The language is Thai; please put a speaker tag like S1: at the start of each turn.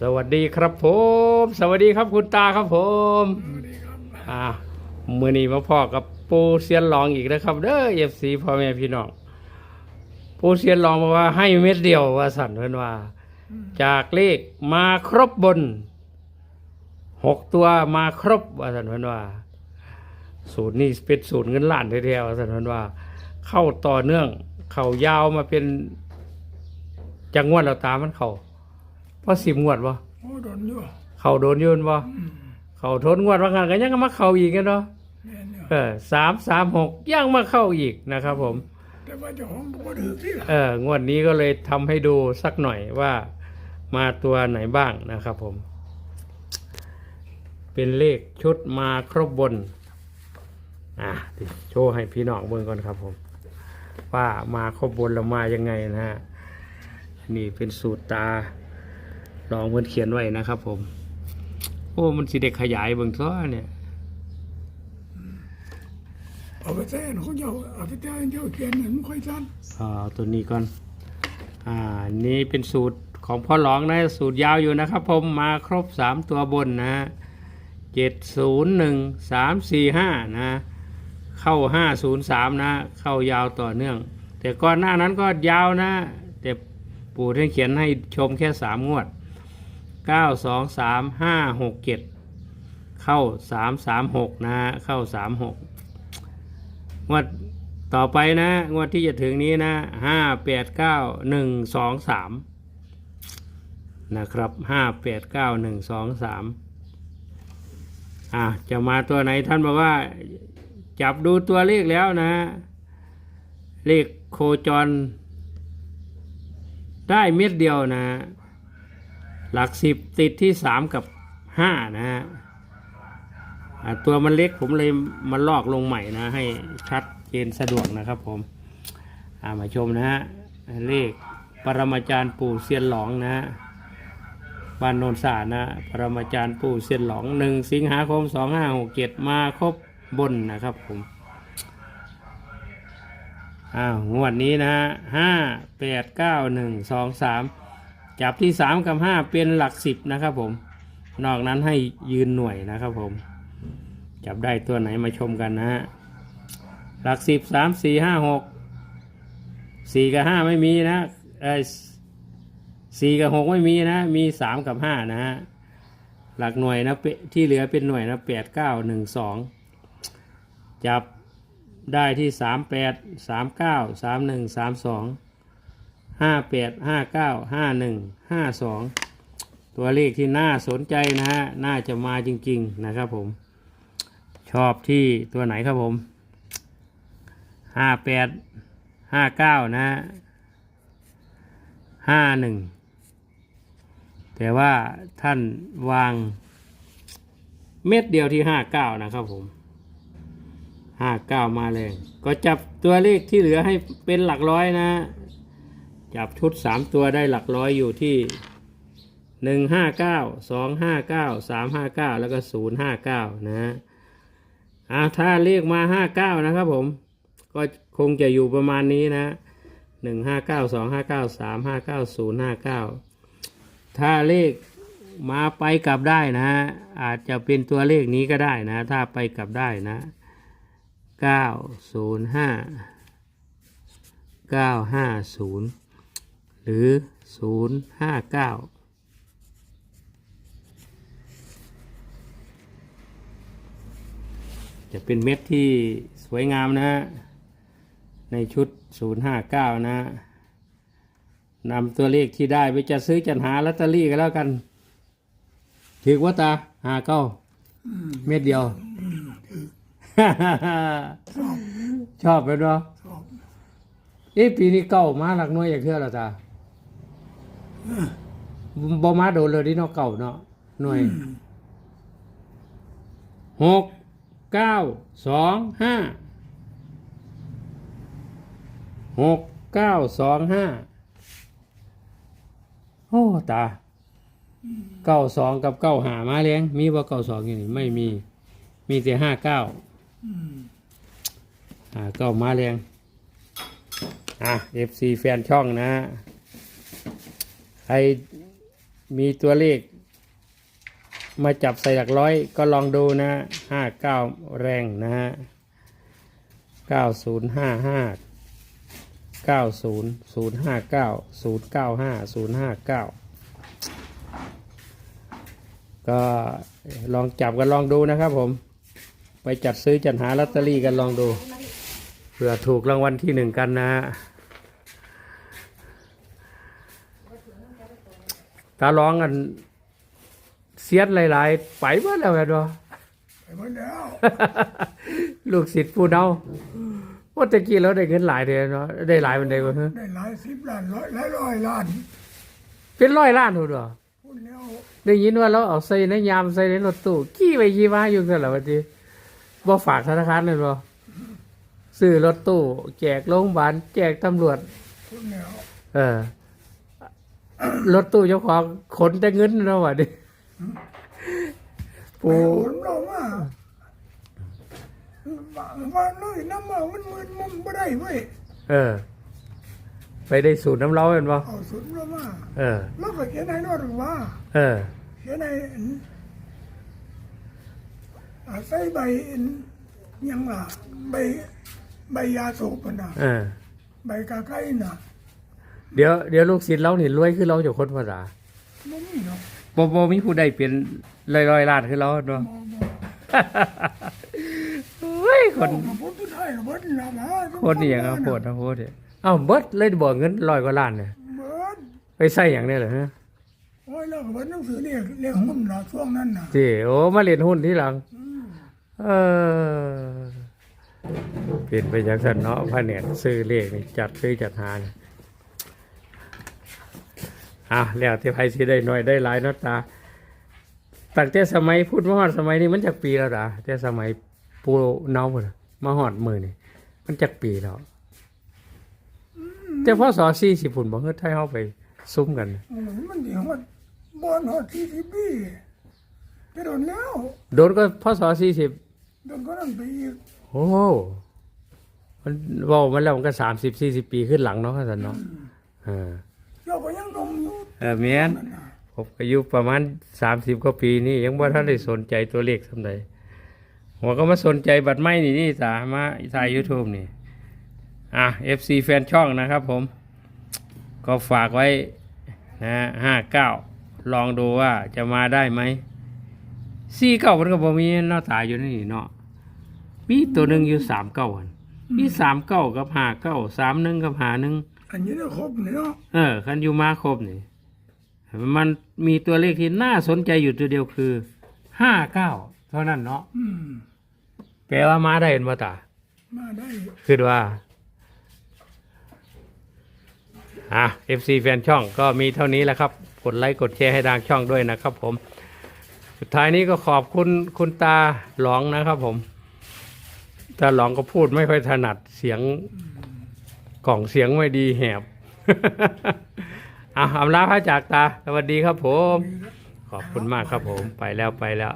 S1: สวัสดีครับผม สวัสดีครับคุณตาครับผมอ่ามือนี้มาพ่อกับปูเซียนหลองอีกนะครับเด้อเอฟซีพ่อแม่พี่น้องปูเซียนหลองบอกว่าให้เม็ดเดียวว่าสั่นเพิ่นว่า จากเลขมาครบบนหกตัวมาครบว่าสั่นเพิ่นว่า สูตรนี้เป็นสูตรเงินล้านแท้ๆว่าสั่นเพิ่นว่า เข้าต่อเนื่อง เข้ายาวมาเป็นจังงวดเราตามมันเข้าเพราะสิบงวดวะ
S2: โอ้โดนอยู่
S1: เขาโดนยืนบ่เขาทนงวดว่างันก็ยังมาเข้าอีกกันเนาะ
S2: แม่นอยู่
S1: เออสามสามหกยังมาเข้าอีกนะครับผม
S2: แต่ว่าเจ้าของบ่ถือที่ล่ะ
S1: เอองวดนี้ก็เลยทำให้ดูสักหน่อยว่ามาตัวไหนบ้างนะครับผม เป็นเลขชุดมาครบบน อะเดี๋ยวโชว์ให้พี่น้องเบิ่งก่อนครับผม ว่ามาครบบนแล้วมายังไงนะฮะนี่เป็นสูตรตา ลองเพิ่นเขียนไว้นะครับ ผม โอ้ มันสิเด็กขยายเบิ่งซ้อเนี่ย
S2: เอาไปแท้เขาเจ้าเอาไปแท้เจ้าเขียนนั่นค่อยสั้น
S1: เอาตัวนี้ก่อน อ่า นี่เป็นสูตรของพ่อหลองนะ สูตรยาวอยู่นะครับ ผมมาครบสามตัวบนนะเจ็ดศูนย์หนึ่งสามสี่ห้านะ เข้าห้าศูนย์สามนะ เข้ายาวต่อเนื่อง แต่ก่อนหน้านั้นก็ยาวนะ แต่ปู่ท่านเขียนให้ชมแค่สามงวด เก้าสองสามห้าหกเจ็ดเข้าสามสามหกนะเข้าสามหกงวดต่อไปนะงวดที่จะถึงนี้นะห้าแปดเก้าหนึ่งสองสามนะครับห้าแปดเก้าหนึ่งสองสามอะจะมาตัวไหนท่านบอกว่า จับดูตัวเลขแล้วนะ เลขโคจร ได้เม็ดเดียวนะ หลักสิบติดที่สามกับห้านะฮะตัวมันเล็กผมเลยมาลอกลงใหม่นะ ให้ชัดเจนสะดวกนะครับผมามาชมนะฮะเลขปรมาจารย์ปู่เซียนหลองนะฮะบ้านโนนสานะปรมาจารย์ปู่เซียนหลองหนึ่งสิงหาคมสองห้าหกเจ็ดมาครบบนนะครับผมอ้าวงวดนี้นะฮะห้าแปดเก้าหนึ่งสองสาม จับที่สามกับห้าเป็นหลักสิบนะครับผม นอกนั้นให้ยืนหน่วยนะครับผม จับได้ตัวไหนมาชมกันนะฮะหลักสิบสามสี่ห้าหกสี่กับห้าไม่มีนะเออสี่กับหกไม่มีนะ มีสามกับห้านะฮะหลักหน่วยนะเปที่เหลือเป็นหน่วยนะแปดเก้าหนึ่งสองจับได้ที่สามแปดสามเก้าสามหนึ่งสามสอง ห้าแปดห้าเก้าห้าหนึ่งห้าสองตัวเลขที่น่าสนใจนะฮะน่าจะมาจริง ๆ นะครับผม ชอบที่ตัวไหนครับผมห้าแปดห้าเก้านะฮะห้าหนึ่งแต่ว่าท่านวางเม็ดเดียวที่ห้าเก้านะครับผมห้าเก้ามาแรงก็จับตัวเลขที่เหลือให้เป็นหลักร้อยนะ จับชุดสามตัวได้หลักร้อยอยู่ที่หนึ่งห้าเก้าสองห้าเก้าสามห้าเก้าแล้วก็ศูนย์ห้าเก้านะฮะอ่าถ้าเลขมาห้าเก้านะครับผม ก็คงจะอยู่ประมาณนี้นะหนึ่งห้าเก้าสองห้าเก้าสามห้าเก้าศูนย์ห้าเก้าถ้าเลขมาไปกลับได้นะ อาจจะเป็นตัวเลขนี้ก็ได้นะ ถ้าไปกลับได้นะเก้าศูนย์ ห้าเก้าห้าศูนย์หรือศูนย์ห้าเก้าจะเป็นเม็ดที่สวยงามนะฮะ ในชุด 059 นะฮะนำตัวเลขที่ได้ไปจะซื้อจัดหาลอตเตอรี่กันแล้วกันถือว่าตาหาเก้าเม็ดเดียว ชอบไปเนาะ
S2: ชอบ
S1: เอ๊ะปีนี้เก้ามาหลักหน้อยอย่างเท่าไหร่ตา บ่มาโดนเลยดิเนาะเก่าเนาะหน่วยหกเก้าสองห้าหกเก้าสองห้าโอ้ตาเก้าสองกับเก้าหามาเลี้ยงมีว่าเก้าสองอย่างนี้ไม่มีมีแต่ห้าเก้าหาเก้ามาเลี้ยงอะ FC แฟนช่องนะ ใครมีตัวเลข มาจับใส่หลักร้อยก็ลองดูนะห้าเก้าแรงนะฮะเก้าศูนย์ห้าห้าเก้าศูนย์ศูนย์ห้าเก้าศูนย์เก้าห้าศูนย์ห้าเก้าก็ลองจับกันลองดูนะครับผม ไปจัดซื้อจัดหาลอตเตอรี่กันลองดูเผื่อถูกรางวัลที่หนึ่งกันนะฮะ ตาร้องกันเสียดหลาย ๆ ไปเมื่อแล้วแม่นบ่
S2: ไปหมดแล้ว
S1: ลูกศิษย์ผู้เนาว่าตะกี้เราได้เงินหลายเดือนเนาะได้หลายมันได้บ่ฮะ
S2: ได้หลายสิบล้านร้อยหลายร้อยล้าน
S1: เป็นร้อยล้านพุ่นบ่
S2: พูดแล้ว
S1: ได้ยินว่าเราเอาใส่ในยามใส่ในรถตู้ขี้ไปขี้มาอยู่ซั่นล่ะว่าติบ่ฝากธนาคารเลยบ่ซื้อรถตู้แจกโรงพยาบาลแจกตำรวจ
S2: พูดแล้ว
S1: เออ รถตู้เจ้าของขนแต่เงินเนาะว่าดิ
S2: ไป
S1: ปู
S2: โอนเรามาว่าว่าเลยน้ำมามันมืนมุมไม่ได้เว้ย
S1: เออ ไปได้สูตรน้ำเล้าเป็นบ่
S2: เอาสุดเรามา
S1: เออ
S2: แล้วก็เขียนให้นวดว่า
S1: เออ
S2: เขียนให้อ่าใส่ใบยังล่ะใบใบยาสูบน่ะ
S1: เออ
S2: ใบกาไก่น่ะ
S1: เดี๋ยวเดี๋ยวลูกศิษย์เรานี่รวยคือเราจากคนภาษา
S2: มันมีเนาะ
S1: บ่บ่มีผู้ใดเป็นร้อยร้อยล้านคือเราเนาะ
S2: มองมอง
S1: เฮ้ยคน
S2: กับพุทธไทยกับพุทธนะนะ
S1: คนนี่อย่างเอาโพดนะโพดเนี่ยเอ้าเบิดเลยบอกเงินร้อยกว่าล้านเนี่ย
S2: เบิด
S1: ไปใส่อย่างเนี้เหรอฮะ
S2: โอ้ยแล้วก็เบิดหนังสือเรียกเรียกหุ้นนะช่วงนั้นน่ะ
S1: จีโอ้มาเรียนหุ้นที่หลังเออเปลี่ยนไปจากสันเนาะพระเนตรซื้อเลขนี่จัดซื้อจัดหาเนี่ย อะแล้วที่ไพสิได้หน่อยได้หลายเนาะตาตั้งแต่สมัยพูดมาหอดสมัยนี้มันจากปีแล้วดาแต่สมัยปูเนาพุ่นน่ะมาหอดมือนี่มันจากปีแล้วแต่พอสอสี่สิบพุ่นบอกเฮ้ยไทยเข้าไปซุ้มกัน
S2: โอ้ยมันเดี๋ยวมันบอลหอดทีทีบีไปโดนแล้ว
S1: โดนก็พอสอสี่สิบ
S2: โดนก็นั่นไปอีก
S1: โอ้โหมันเว่ามันแล้วมันก็สามสิบสี่สิบปีขึ้นหลังเนาะสันเนาะเออ
S2: เราก็ยังดมอยู่
S1: เออเมียน
S2: นั่นน่ะ
S1: ผมอายุประมาณสามสิบกว่าปีนี่ยังว่าท่านได้สนใจตัวเลขสำใดหัวก็มาสนใจบัตรไม่นี่นี่สามาถ่ายยูทูบนี่ อะ FC แฟนช่องนะครับผม ก็ฝากไว้นะห้าเก้าลองดูว่าจะมาได้ไหมสี่เก้ามันก็บ่มีเนาะตายอยู่นี่เนาะมีตัวหนึ่งอยู่สามเก้าอันมีสามเก้ากับห้าเก้าสามหนึ่งกับห้าหนึ่ง
S2: อันนี้ได้ครบเนี่ยเนาะ
S1: เออคันอยู่มาครบนี่ มันมีตัวเลขที่น่าสนใจอยู่ตัวเดียวคือห้าเก้าเท่านั้นเนาะ
S2: อืม
S1: แปลว่ามาได้เห็นบ่ตา
S2: มาได้
S1: คือว่าอะ FC แฟนช่องก็มีเท่านี้แหละครับ กดไลค์กดแชร์ให้ทางช่องด้วยนะครับผม สุดท้ายนี้ก็ขอบคุณคุณตาหลองนะครับผม ตาหลองก็พูดไม่ค่อยถนัดเสียงกล่องเสียงไม่ดีแหบ อะอำลาพระจากตา สวัสดีครับผม ขอบคุณมากครับผม ไปแล้วไปแล้ว